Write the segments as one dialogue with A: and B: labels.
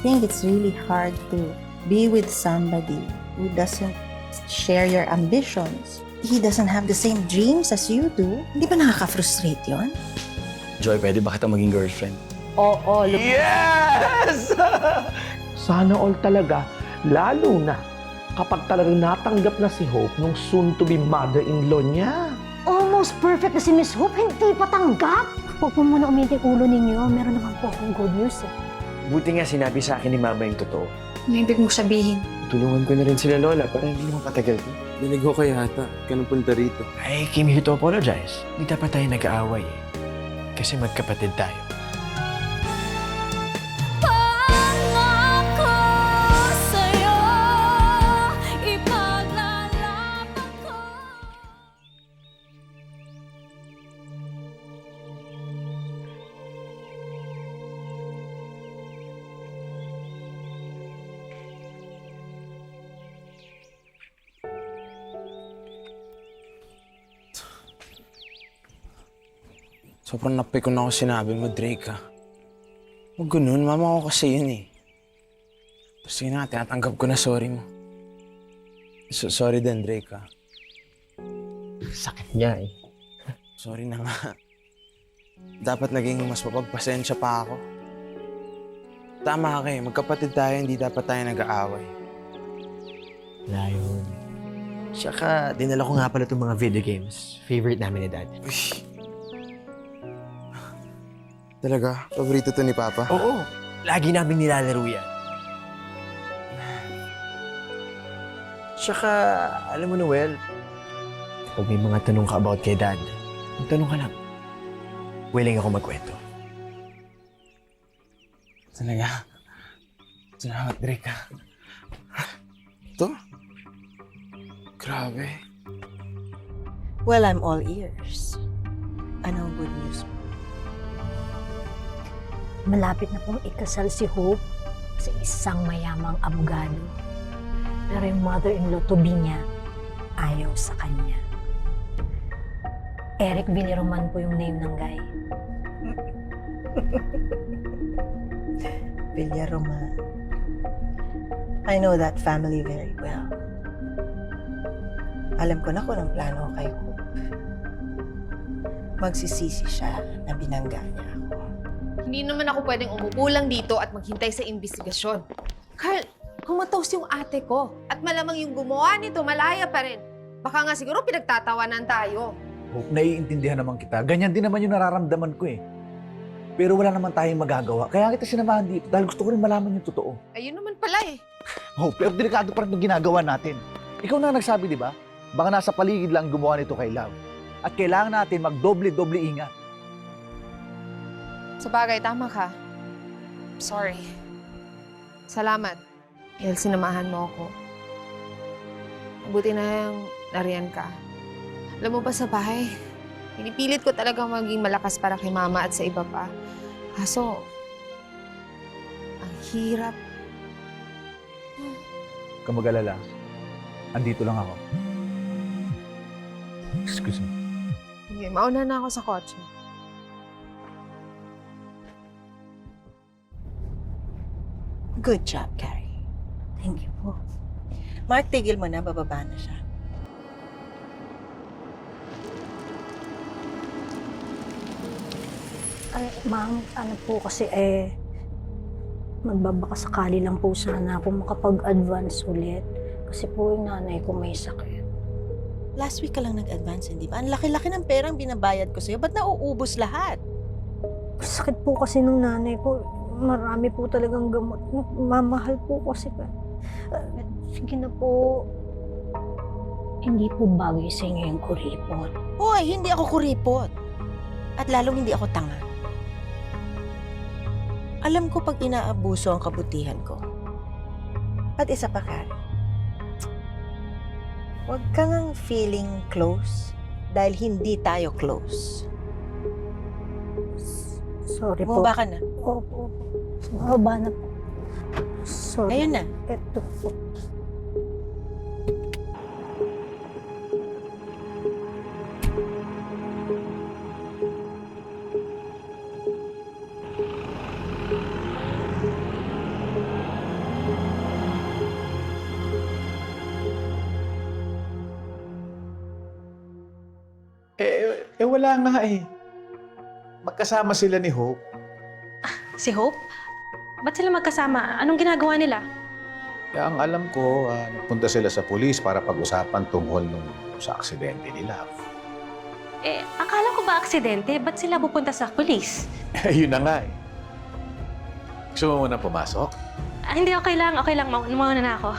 A: think it's really hard to be with somebody who doesn't share your ambitions. He doesn't have the same dreams as you do. Hindi ba nakaka-frustrate yon?
B: Joy, pwede ba kita maging girlfriend?
A: Oo, look.
C: Yes! Sana all talaga, lalo na kapag talagang natanggap na si Hope nung soon-to-be mother-in-law niya.
D: Almost perfect na si Miss Hope, hindi pa tanggap. Huwag po muna umitik ulo ninyo. Meron naman po akong good news eh.
E: Buti nga sinabi sa akin ni Mama yung totoo.
F: Ano ibig mo sabihin?
E: Tulungan ko na rin sila Lola para hindi naman patagal to.
G: Dinig ko kay Hata. Ka nang punta rito.
E: I came here to apologize. Hindi dapat tayo nag-aaway eh. Kasi magkapatid tayo.
B: Sobrang napikon ako sinabi mo, Drake, ha? Huwag ganun, mama ko kasi yun, eh. Sige na, tinatanggap ko na sorry mo. So, sorry din, Drake, ha?
E: Sakit niya eh.
B: Sorry na nga. Dapat naging mas mapagpasensya pa ako. Tama ka eh, magkapatid tayo, hindi dapat tayo nag-aaway.
E: Wala yun. Tsaka, dinala ko nga pala itong mga video games. Favorite namin ni Dad.
B: Uy. Talaga? Paborito to ni Papa?
E: Oo, lagi namin nilalaro yan. Tsaka, alam mo Noel, kung may mga tanong ka about kay Dad, magtanong ka lang. Willing ako magkwento.
B: Talaga? Salamat, Drake, ha? Ito? Grabe.
A: Well, I'm all ears. Anong good news mo?
D: Malapit na pong ikasal si Hope sa isang mayamang abogado. Pero yung mother-in-law to be niya, ayaw sa kanya. Eric Villaroman po yung name ng guy.
A: Villaroman. I know that family very well. Alam ko na kung anong plano kay Hope. Magsisisi siya na binangga niya.
F: Hindi naman ako pwedeng umupo lang dito at maghintay sa investigasyon. Carl, kumatos yung ate ko. At malamang yung gumawa nito, malaya pa rin. Baka nga siguro pinagtatawanan tayo.
H: Hope, naiintindihan naman kita. Ganyan din naman yung nararamdaman ko eh. Pero wala naman tayong magagawa. Kaya kita sinamahan dito dahil gusto ko rin malaman yung totoo.
F: Ayun naman pala eh.
H: Hope, pero delikado pa rin itong ginagawa natin. Ikaw na nagsabi, di ba? Baka nasa paligid lang gumawa nito kay Love. At kailangan natin magdoble-doble ingat.
F: Sa bagay, tama ka. Sorry. Salamat. Dahil sinamahan mo ako. Buti na yung nariyan ka. Alam mo ba sa bahay, pinipilit ko talaga maging malakas para kay mama at sa iba pa. Kaso, ang hirap.
H: Huwag mag-alala. Andito lang ako. Excuse me.
F: Sige, mauna na ako sa kotse.
A: Good job, Carrie.
D: Thank you po.
A: Mark, tigil mo na. Bababa na siya.
D: Ay, ma'am, ano po kasi eh, magbabaka sakali lang po sana ako makapag-advance ulit. Kasi po yung nanay ko may sakit.
A: Last week ka lang nag-advance, hindi ba? Ang laki-laki ng perang binabayad ko sa'yo. Ba't nauubos lahat?
D: Sakit po kasi ng nanay ko. Marami po talagang gamot. Mamahal po kasi. Uh, sige na po. Hindi po bagay sa inyo yung kuripot.
A: Hoy, hindi ako kuripot. At lalong hindi ako tanga. Alam ko pag inaabuso ang kabutihan ko. At isa pa, Karen. Huwag kang feeling close dahil hindi tayo close.
D: Sorry po.
A: Bumaba ka na.
D: Opo. Sumaba na po. Sorry.
A: Ayun na.
D: Ito po.
H: Eh, eh, eh wala nga eh. Magkasama sila ni Hope.
I: Si Hope? Ba't sila magkasama? Anong ginagawa nila?
H: Kaya ang alam ko, ah, nagpunta sila sa pulis para pag-usapan tungkol nung sa aksidente ni Love.
I: Eh, akala ko ba aksidente? Ba't sila pupunta sa polis?
H: Yun na nga eh. Gusto mo muna pumasok?
I: Ah, hindi, okay lang. Okay lang. Mau- Mauna na ako.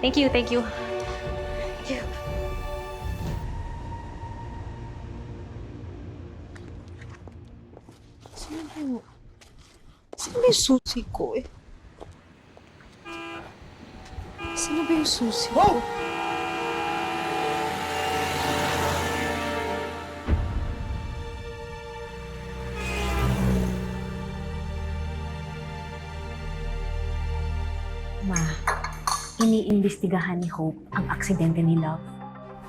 I: Thank you, thank you. Thank you.
F: Yung susi ko eh? Saan ba yung susi ko?
I: Ma, iniimbestigahan ni Hope ang aksidente ni Love.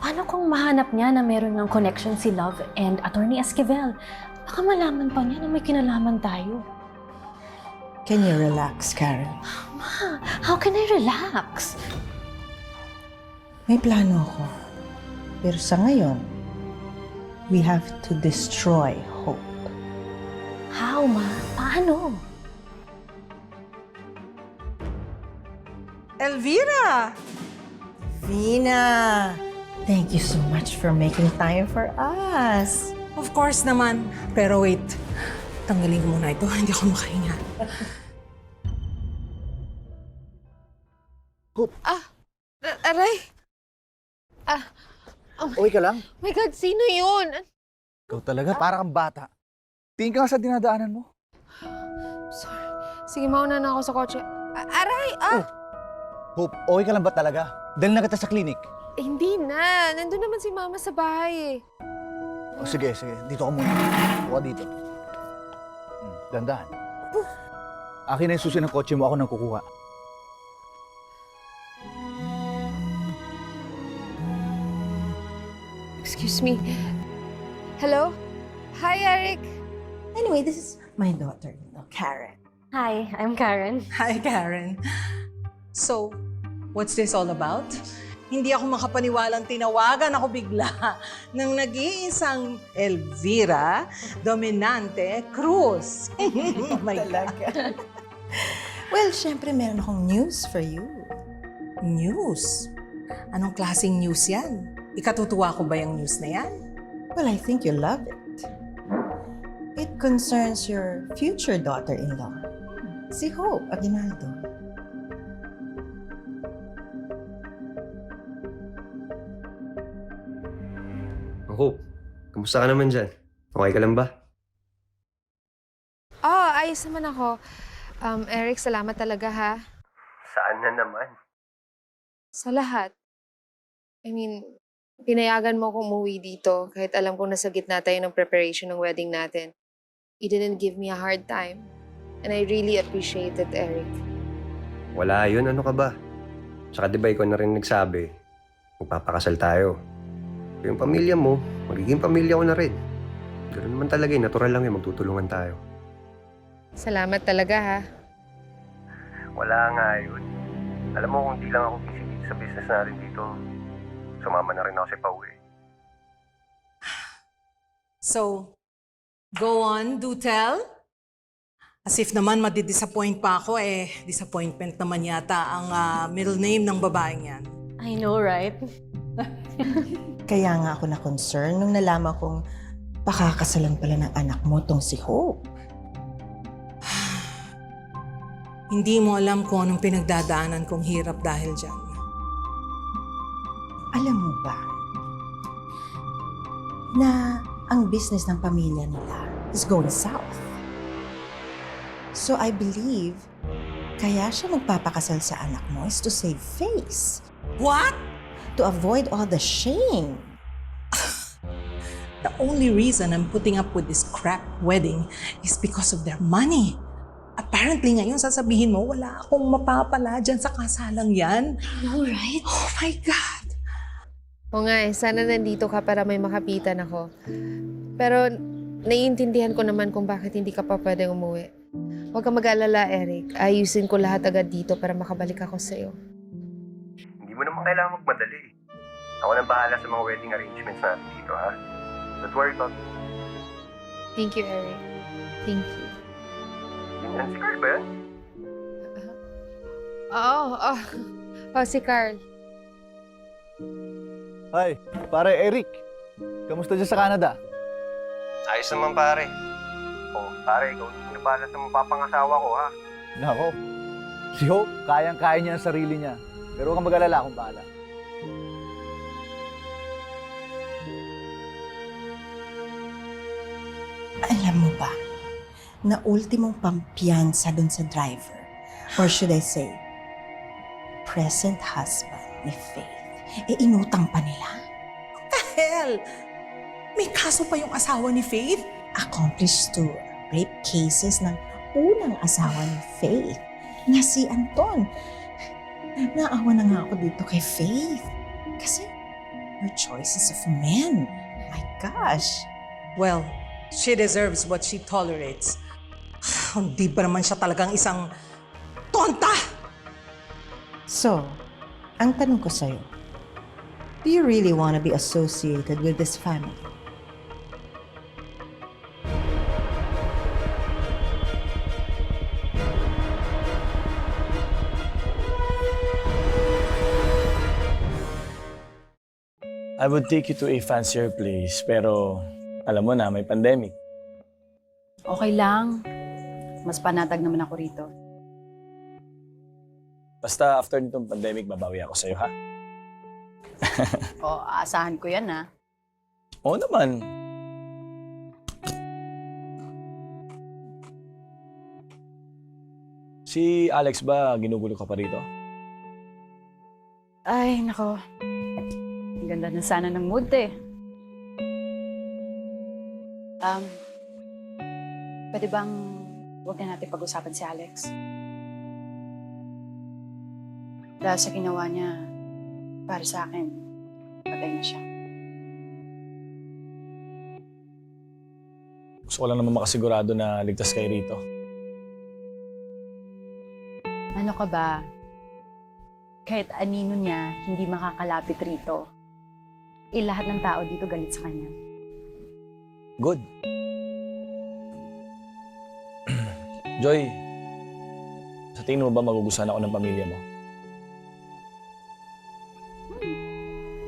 I: Paano kung mahanap niya na meron ng connection si Love and Attorney Esquivel? Baka malaman pa niya na may kinalaman tayo.
A: Can you relax, Karen?
I: Ma, how can I relax?
A: May plano ako. Pero sa ngayon, we have to destroy hope.
I: How, Ma? Paano?
J: Elvira!
A: Vina! Thank you so much for making time for us.
J: Of course naman. Pero wait, tanggalin ko muna ito. Hindi ako makahinga.
F: A- Aray! Ah,
H: Okay ka lang?
F: my God, sino yun?
H: Ikaw talaga, para kang bata. Tingin ka nga sa dinadaanan mo.
F: Sorry. Sige, mauna na ako sa kotse. A- Aray! Ah!
H: Hope, okay ka lang ba talaga? Dahil na kita sa clinic.
F: Eh, hindi na. Nandun naman si Mama sa bahay eh.
H: O sige, sige. Dito ka muna. Dito ka dito. Hmm, dandahan. Akin na yung susi ng kotse mo. Ako nang kukuha.
F: Excuse me. Hello? Hi, Eric.
A: Anyway, this is my daughter, Karen.
I: Hi, I'm Karen.
J: Hi, Karen. So, what's this all about? Hindi ako makapaniwalang tinawagan ako bigla ng nag-iisang Elvira Dominante Cruz. oh my God.
A: Well, syempre meron akong news for you.
J: News? Anong klaseng news yan? Ikatutuwa ko ba yung news na yan?
A: Well, I think you love it. It concerns your future daughter-in-law, si Hope Aguinaldo.
E: Hope, kamusta ka naman dyan? Okay ka lang ba?
F: Oh, ayos naman ako. Um, Eric, salamat talaga ha.
E: Saan na naman?
F: Sa lahat. I mean, pinayagan mo akong umuwi dito kahit alam kong nasa gitna tayo ng preparation ng wedding natin. You didn't give me a hard time. And I really appreciate it, Eric.
E: Wala yun, ano ka ba? Tsaka di ba ikaw na rin nagsabi, magpapakasal tayo. Yung pamilya mo, magiging pamilya ko na rin. Ganun naman talaga eh, natural lang yun, magtutulungan tayo.
F: Salamat talaga ha.
E: Wala nga yun. Alam mo kung di lang ako busy dito sa business natin dito, sumama na rin ako si Pau eh.
J: So, go on, do tell. As if naman madidisappoint pa ako, eh, disappointment naman yata ang ah, middle name ng babaeng yan.
I: I know, right?
A: Kaya nga ako na-concern nung nalaman kong pakakasalan pala ng anak mo tong si Hope.
J: Hindi mo alam kung anong pinagdadaanan kong hirap dahil dyan.
A: Alam mo ba na ang business ng pamilya nila is going south? So I believe kaya siya magpapakasal sa anak mo is to save face.
J: What?
A: To avoid all the shame.
J: The only reason I'm putting up with this crap wedding is because of their money. Apparently ngayon sasabihin mo, wala akong mapapala dyan sa kasalang yan.
I: I know, right?
J: Oh my God!
F: O nga eh, sana nandito ka para may makapitan ako. Pero naiintindihan ko naman kung bakit hindi ka pa pwedeng umuwi. Huwag ka mag-alala, Eric. Ayusin ko lahat agad dito para makabalik ako sa'yo.
E: Hindi mo naman kailangan magmadali. Ako nang bahala sa mga wedding arrangements natin dito, ha? Don't worry, Bob.
F: Thank you, Eric. Thank you.
E: Si Carl ba yan?
F: Oo, oh, oh, si Carl.
H: Hi, pare Eric. Kamusta dyan sa Canada?
E: Ayos naman, pare. Oh, pare, ikaw na pala sa mapapangasawa ko, ha?
H: Nako. Si Hope, kayang-kaya niya ang sarili niya. Pero huwag kang mag-alala akong bahala.
A: Alam mo ba, na ultimong pampiyansa dun sa driver, or should I say, present husband ni Faith, eh inutang pa nila.
J: Hell! May kaso pa yung asawa ni Faith?
A: Accomplished to rape cases ng unang asawa ni Faith, na si Anton. Naawa na nga ako dito kay Faith. Kasi her choices of men. My gosh.
J: Well, she deserves what she tolerates. Hindi ba naman siya talagang isang tonta?
A: So, ang tanong ko sa'yo, do you really want to be associated with this family?
K: I would take you to a fancier place, pero alam mo na, may pandemic.
I: Okay lang. Mas panatag naman ako rito.
K: Basta after nitong pandemic, babawi ako sa'yo, ha?
I: O, aasahan ko yan ha.
K: Oo naman. Si Alex ba, ginugulo ka pa rito?
I: Ay, nako. Ang ganda na sana ng mood eh. Um, pwede bang huwag na natin pag-usapan si Alex? Dahil sa ginawa niya, para sa akin, patay na siya.
K: Gusto ko lang naman makasigurado na ligtas kayo rito.
I: Ano ka ba? Kahit anino niya, hindi makakalapit rito. Eh, lahat ng tao dito galit sa kanya.
K: Good. Joy, sa tingin mo ba magugustuhan ako ng pamilya mo?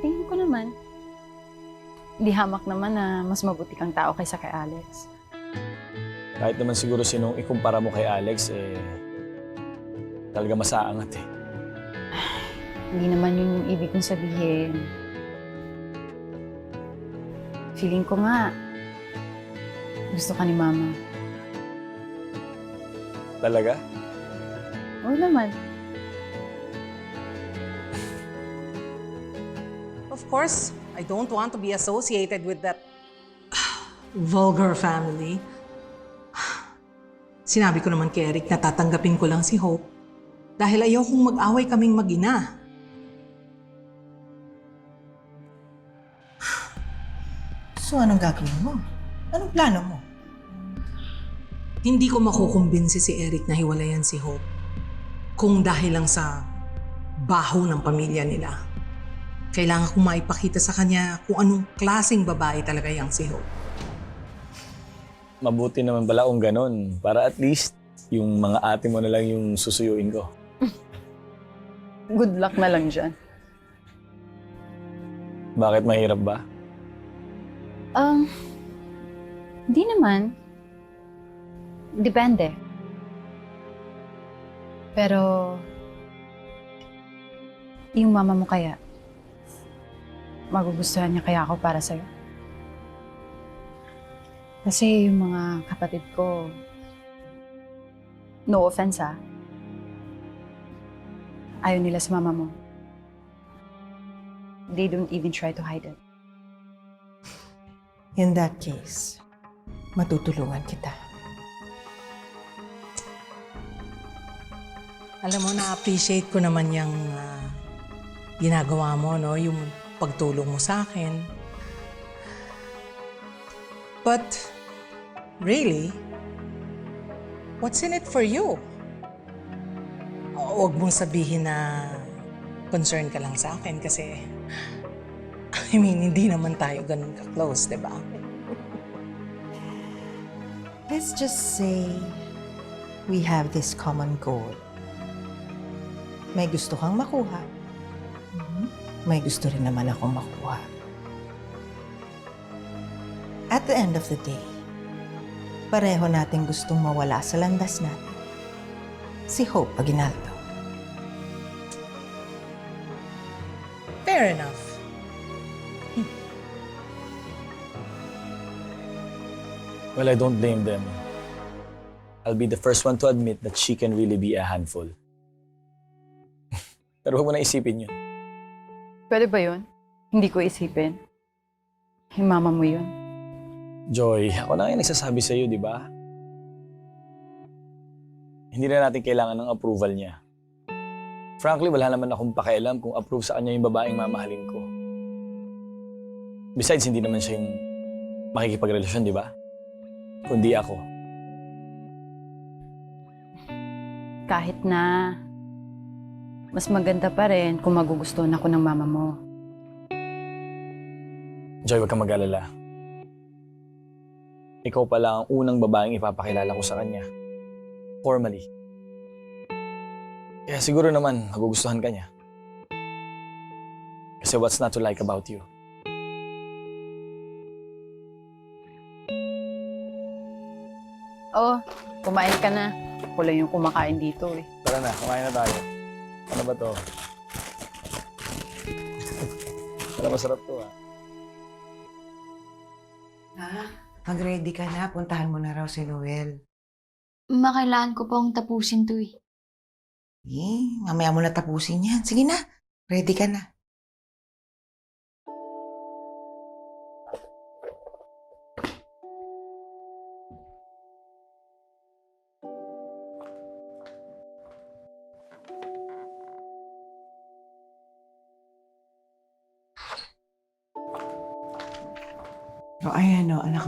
I: Tingin ko naman. Hindi hamak naman na mas mabuti kang tao kaysa kay Alex.
K: Kahit naman siguro sinong ikumpara mo kay Alex, eh, talaga masaangat eh.
I: Hindi naman yun yung ibig kong sabihin. Feeling ko nga, gusto ka ni Mama.
K: Talaga?
I: Oo naman.
J: Of course, I don't want to be associated with that vulgar family. Sinabi ko naman kay Eric na tatanggapin ko lang si Hope dahil ayaw kong mag-away kaming mag-ina.
A: So, anong gagawin mo? Anong plano mo?
J: Hindi ko makukumbinsi si Eric na hiwalayan si Hope kung dahil lang sa baho ng pamilya nila. Kailangan kong maipakita sa kanya kung anong klaseng babae talaga yung si Hope.
K: Mabuti naman pala kung ganun. Para at least, yung mga ate mo na lang yung susuyuin ko.
I: Good luck na lang dyan.
K: Bakit mahirap ba?
I: Um, hindi naman. Depende. Pero, yung mama mo kaya, magugustuhan niya kaya ako para sa'yo? Kasi yung mga kapatid ko, no offense ah, ayaw nila sa mama mo. They don't even try to hide it.
A: In that case, matutulungan kita.
J: Alam mo, na-appreciate ko naman yung ah, ginagawa mo, no? Yung pagtulong mo sa akin. But, really, what's in it for you? Huwag mong sabihin na concern ka lang sa akin kasi I mean, hindi naman tayo ganun ka-close, di ba?
L: Let's just say we have this common goal. May gusto kang makuha. May gusto rin naman akong makuha. At the end of the day, pareho natin gustong mawala sa landas natin. Si Hope Aguinaldo.
J: Fair enough.
K: Well, I don't blame them. I'll be the first one to admit that she can really be a handful. Pero huwag mo na isipin yun.
I: Pwede ba yun? Hindi ko isipin. Yung mama mo yun.
K: Joy, ako na yung nagsasabi sa'yo, di ba? Hindi na natin kailangan ng approval niya. Frankly, wala naman akong pakialam kung approve sa kanya yung babaeng mamahalin ko. Besides, hindi naman siya yung makikipagrelasyon, di ba? Kundi ako.
I: Kahit na mas maganda pa rin kung magugustuhan ako ng mama mo.
K: Joy, huwag kang mag-alala. Ikaw pala ang unang babaeng ipapakilala ko sa kanya. Formally. Kaya siguro naman magugustuhan ka niya. Kasi what's not to like about you?
I: Oo, kumain ka na. Lang yung kumakain dito eh.
K: Tara na, kumain na tayo. Ano ba to? Ano masarap to ah.
L: Ah, mag-ready ka na. Puntahan mo na raw si Noel.
M: Makailangan ko pong tapusin to eh.
L: Eh, mamaya mo na tapusin yan. Sige na, ready ka na.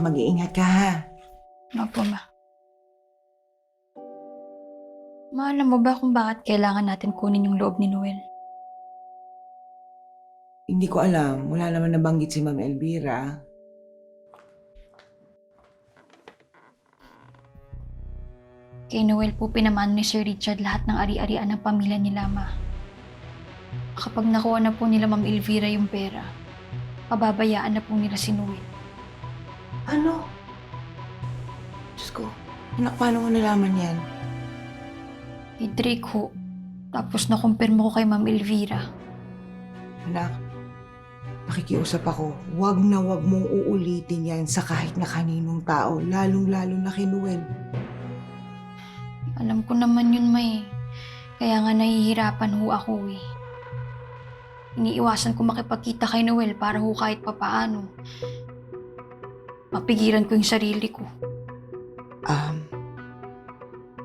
L: Mag-iingat ka ha.
M: Opo, ma. Ma, alam mo ba kung bakit kailangan natin kunin yung loob ni Noel?
L: Hindi ko alam. Wala naman nabanggit si Ma'am Elvira.
M: Kay Noel po pinamano ni Sir Richard lahat ng ari-arian ng pamilya nila, ma. Kapag nakuha na po nila Ma'am Elvira yung pera, pababayaan na po nila si Noel.
L: Ano? Diyos ko, anak, paano mo nalaman yan?
M: Kay Drake ho. Tapos nakumpirma ko kay Ma'am Elvira.
L: Anak, nakikiusap ako. Huwag na huwag mong uulitin yan sa kahit na kaninong tao, lalong-lalo na kay Noel.
M: Alam ko naman yun, May. Kaya nga nahihirapan ho ako eh. Iniiwasan ko makipagkita kay Noel para ho kahit papaano. Mapigilan ko yung sarili ko.
L: Um,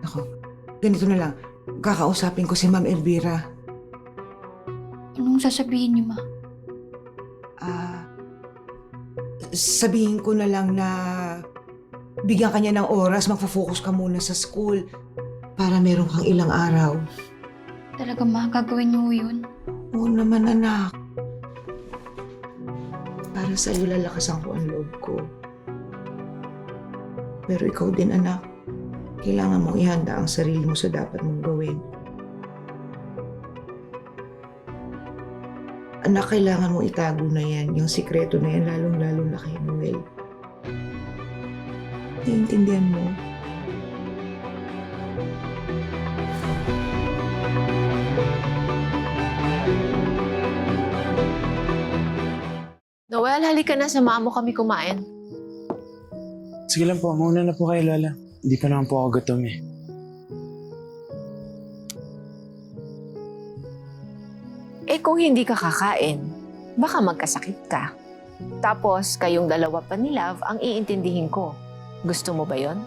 L: ako, ganito na lang. Kakausapin ko si Ma'am Elvira.
M: Anong sasabihin niyo, Ma?
L: Ah, sabihin ko na lang na bigyan kanya ng oras, magfo-focus ka muna sa school para meron kang ilang araw.
M: Talaga, Ma? Gagawin niyo yun?
L: Oo naman, anak. Para sa'yo lalakasan ko ang loob ko. Pero ikaw din, anak. Kailangan mong ihanda ang sarili mo sa dapat mong gawin. Anak, kailangan mo itago na yan. Yung sikreto na yan, lalong-lalo na kay Noel. Naiintindihan mo?
N: Noel, halika na. Samahan mo kami kumain.
B: Sige lang po, mauna na po kayo, Lola. Hindi pa naman po ako gutom eh.
N: Eh kung hindi ka kakain, baka magkasakit ka. Tapos kayong dalawa pa ni Love ang iintindihin ko. Gusto mo ba yon?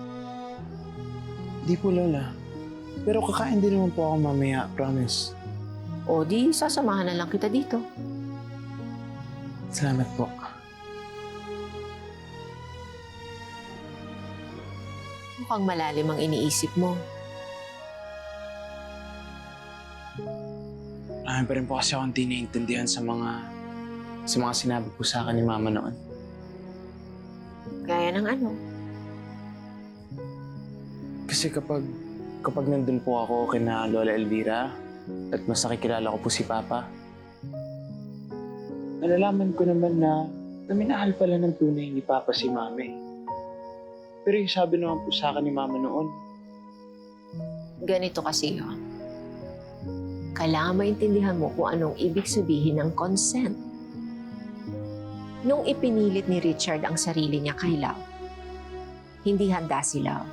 B: Hindi po, Lola. Pero kakain din naman po ako mamaya, promise.
N: O di, sasamahan na lang kita dito.
B: Salamat po.
N: Mukhang malalim ang iniisip mo.
B: Marami pa rin po kasi akong tiniintindihan sa mga sa mga sinabi po sa akin ni Mama noon.
F: Gaya ng ano?
B: Kasi kapag kapag nandun po ako kina Lola Elvira at mas nakikilala ko po si Papa, nalalaman ko naman na na minahal pala ng tunay ni Papa si Mami. Pero yung sabi naman po sa akin ni Mama noon,
N: Ganito kasi yun. Kailangan maintindihan mo kung anong ibig sabihin ng consent. Nung ipinilit ni Richard ang sarili niya kay Love, hindi handa si Love.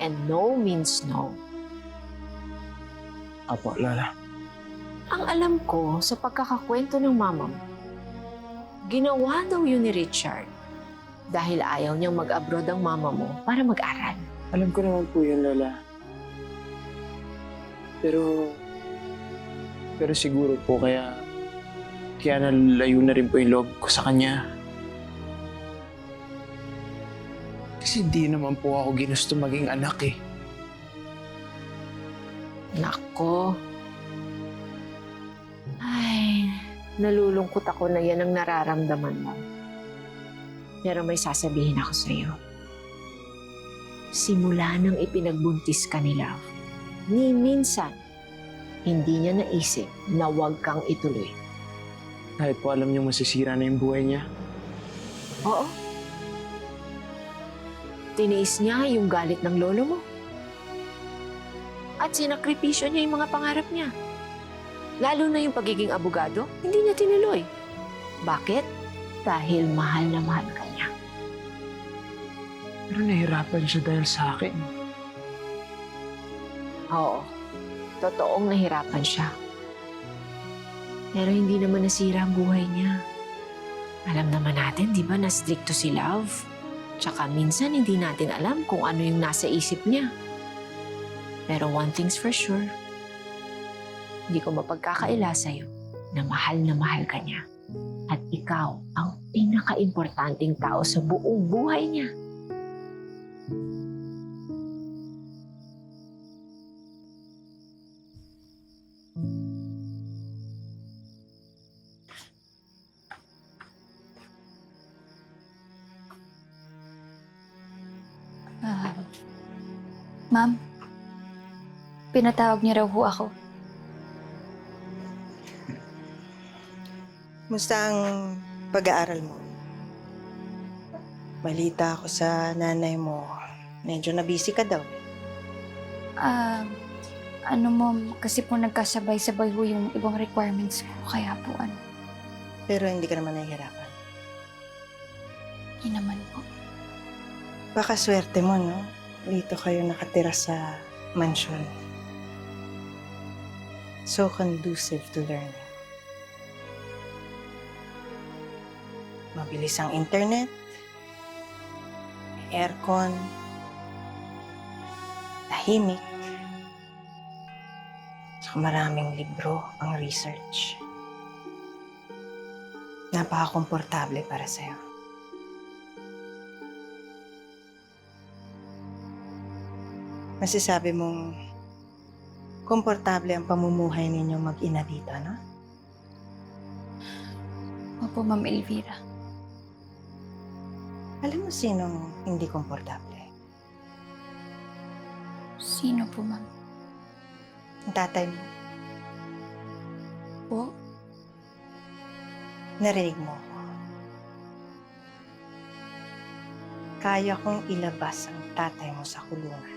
N: And no means no.
B: Apo, Lola.
N: Ang alam ko sa pagkakakwento ng mama mo, ginawa daw yun ni Richard dahil ayaw niyang mag-abroad ang mama mo para mag-aral.
B: Alam ko naman po yun, Lola. Pero, pero siguro po kaya, kaya nalayo na rin po yung loob ko sa kanya. Kasi di naman po ako ginusto maging anak eh.
N: Nako. Ay, nalulungkot ako na yan ang nararamdaman mo. Pero may sasabihin ako sa iyo. Simula nang ipinagbuntis ka ni Love, ni minsan, hindi niya naisip na huwag kang ituloy.
B: Kahit po alam niyo masisira na yung buhay niya.
N: Oo. Tiniis niya yung galit ng lolo mo. At sinakripisyo niya yung mga pangarap niya. Lalo na yung pagiging abogado, hindi niya tinuloy. Bakit? Dahil mahal na mahal ka.
B: Pero nahirapan siya dahil sa akin.
N: Oo. Totoong nahirapan siya. Pero hindi naman nasira ang buhay niya. Alam naman natin, di ba, na stricto si Love. Tsaka minsan hindi natin alam kung ano yung nasa isip niya. Pero one thing's for sure, hindi ko mapagkakaila sa'yo na mahal na mahal ka niya. At ikaw ang pinaka-importanting tao sa buong buhay niya.
M: Pinatawag niya raw ho ako.
A: Musta ang pag-aaral mo? Balita ako sa nanay mo. Medyo na-busy ka daw.
M: Ah, ano ma'am, kasi po nagkasabay-sabay ho yung ibang requirements ko, kaya po ano,
A: Pero hindi ka naman nahihirapan.
M: hindi naman po.
A: Baka swerte mo, no? Dito kayo nakatira sa mansion. So conducive to learning. Mabilis ang internet, aircon, tahimik, Tsaka maraming libro ang research. Napaka-komportable para sa'yo. Masasabi mong komportable ang pamumuhay ninyong mag-ina dito, no?
M: Opo, Ma'am Elvira.
A: Alam mo sinong hindi komportable?
M: Sino po, ma'am?
A: Ang tatay mo.
M: Po?
A: Narinig mo ako. Kaya kong ilabas ang tatay mo sa kulungan.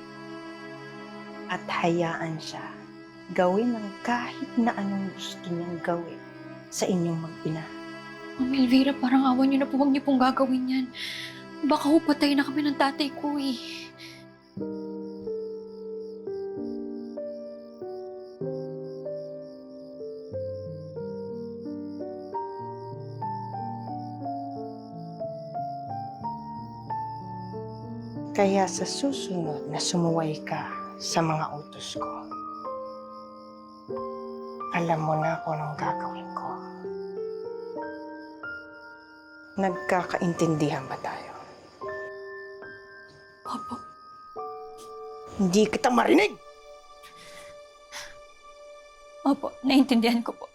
A: At hayaan siya gawin ang kahit na anong gusto niyang gawin sa inyong mag-ina.
M: Ma'am Elvira, parang awan niyo na po, huwag niyo pong gagawin yan. Baka ho patay na kami ng tatay ko eh.
A: Kaya sa susunod na sumuway ka sa mga utos ko, alam mo na kung anong gagawin ko. Nagkakaintindihan ba tayo?
M: Opo.
A: Hindi kita marinig!
M: Opo, naiintindihan ko po.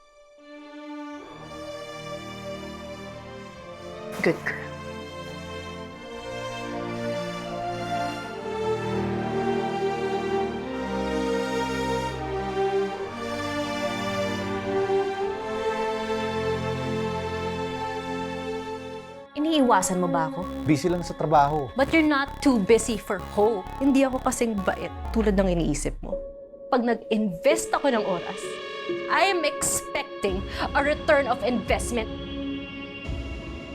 I: Good girl. Iniiwasan mo ba ako?
H: Busy lang sa trabaho.
I: But you're not too busy for hope. Hindi ako kasing bait tulad ng iniisip mo. Pag nag-invest ako ng oras, I am expecting a return of investment.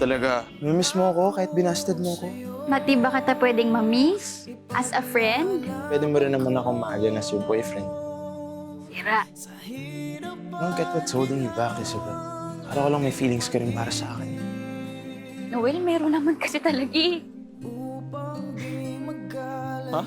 B: Talaga, mimiss mo ako kahit binasted mo ako.
M: Mati ba kita pwedeng mamiss? As a friend?
B: Pwede mo rin naman akong maagan as your boyfriend.
M: Tira.
B: I don't get what's holding you back, Isabel. Para ko lang may feelings ka rin para sa akin.
M: Noel, meron naman kasi talaga eh.
B: Ha?